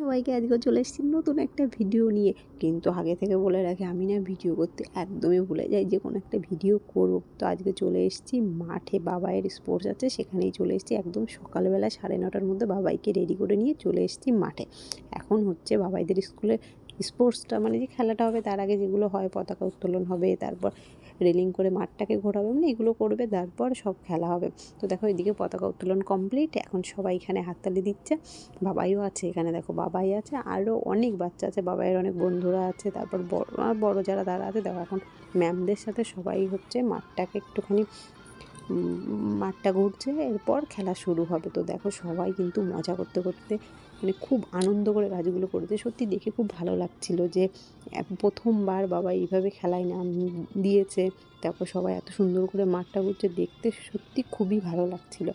সবাইকে আজকে চলে এসেছি নতুন একটা ভিডিও নিয়ে। কিন্তু আগে থেকে বলে রাখি, আমি না ভিডিও করতে একদমই ভুলে যাই, যে কোনো একটা ভিডিও করব। তো আজকে চলে এসেছি, মাঠে বাবাইয়ের স্পোর্টস আছে, সেখানেই চলে এসেছি। একদম সকালবেলা সাড়ে নটার মধ্যে বাবাইকে রেডি করে নিয়ে চলে এসেছি মাঠে। এখন হচ্ছে বাবাইদের স্কুলে স্পোর্টসটা মানে যে খেলাটা হবে তার আগে যেগুলো হয়, পতাকা উত্তোলন হবে, তারপর রেলিং করে মাঠটাকে ঘোরাবে মানে এগুলো করবে, তারপর সব খেলা হবে। তো দেখো এদিকে পতাকা উত্তোলন কমপ্লিট এখন সবাই এখানে হাততালি দিচ্ছে। বাবাইও আছে এখানে, দেখো বাবাই আছে, আরও অনেক বাচ্চা আছে, বাবাইয়ের অনেক বন্ধুরা আছে, তারপর বড় বড় যারা তারা আছে, দেখো এখন ম্যামদের সাথে সবাই হচ্ছে মাঠটাকে একটুখানি মাঠটা ঘুরছে, এরপর খেলা শুরু হবে। তো দেখো সবাই কিন্তু মজা করতে করতে মানে খুব আনন্দ করে কাজগুলো করেছে। সত্যি দেখে খুব ভালো লাগছিল যে প্রথমবার বাবা এইভাবে খেলায় নাম দিয়েছে, তারপর সবাই এত সুন্দর করে মাঠটা ঘুরছে, দেখতে সত্যি খুবই ভালো লাগছিল।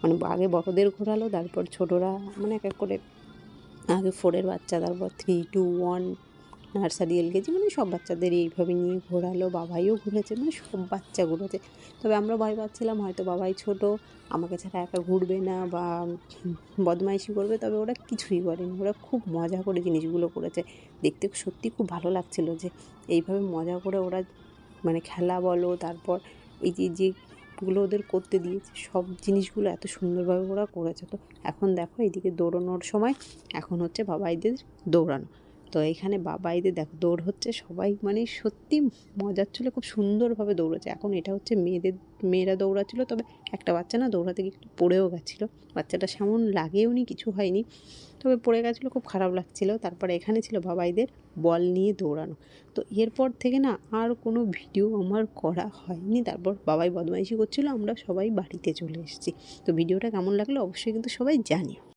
মানে আগে বড়দের ঘোরালো, তারপর ছোটরা মানে এক এক করে, আগে ফোরের বাচ্চা, তারপর three two one nursery LKG মানে সব বাচ্চাদের এইভাবে নিয়ে ঘোরালো, বাবাইও ঘুরেছে মানে সব বাচ্চা ঘুরেছে। তবে আমরা ভয় পাচ্ছিলাম, হয়তো বাবাই ছোট, আমাকে ছাড়া একা ঘুরবে না বা বদমাইশি করবে, তবে ওরা কিছুই করেনি। ওরা খুব মজা করে জিনিসগুলো করেছে। দেখতে সত্যি খুব ভালো লাগছিল যে এইভাবে মজা করে ওরা মানে খেলা বলো, তারপর এই যে যেগুলো ওদের করতে দিয়েছে, সব জিনিসগুলো এত সুন্দরভাবে ওরা করেছে। তো এখন দেখো, এইদিকে দৌড়ানোর সময়, এখন হচ্ছে বাবাইদের দৌড়ানো। তো এখানে বাবাইদের দেখো, দৌড় হচ্ছে, সবাই মানে সত্যি মজার ছিল খুব সুন্দরভাবে দৌড়েছে। এখন এটা হচ্ছে মেয়েদের, মেয়েরা দৌড়াচ্ছিলো, তবে একটা বাচ্চা না দৌড়াতে গিয়ে একটু পড়েও গেছিল। বাচ্চাটা সেমন লাগেও নি, কিছু হয়নি, তবে পড়ে গেছিল, খুব খারাপ লাগছিল। তারপরে এখানে ছিল বাবাইদের বল নিয়ে দৌড়ানো। তো এরপর থেকে না আর কোনো ভিডিও আমার করা হয়নি। তারপর বাবাই বদমাইশি করছিল, আমরা সবাই বাড়িতে চলে এসেছি। তো ভিডিওটা কেমন লাগল অবশ্যই কিন্তু সবাই জানিও।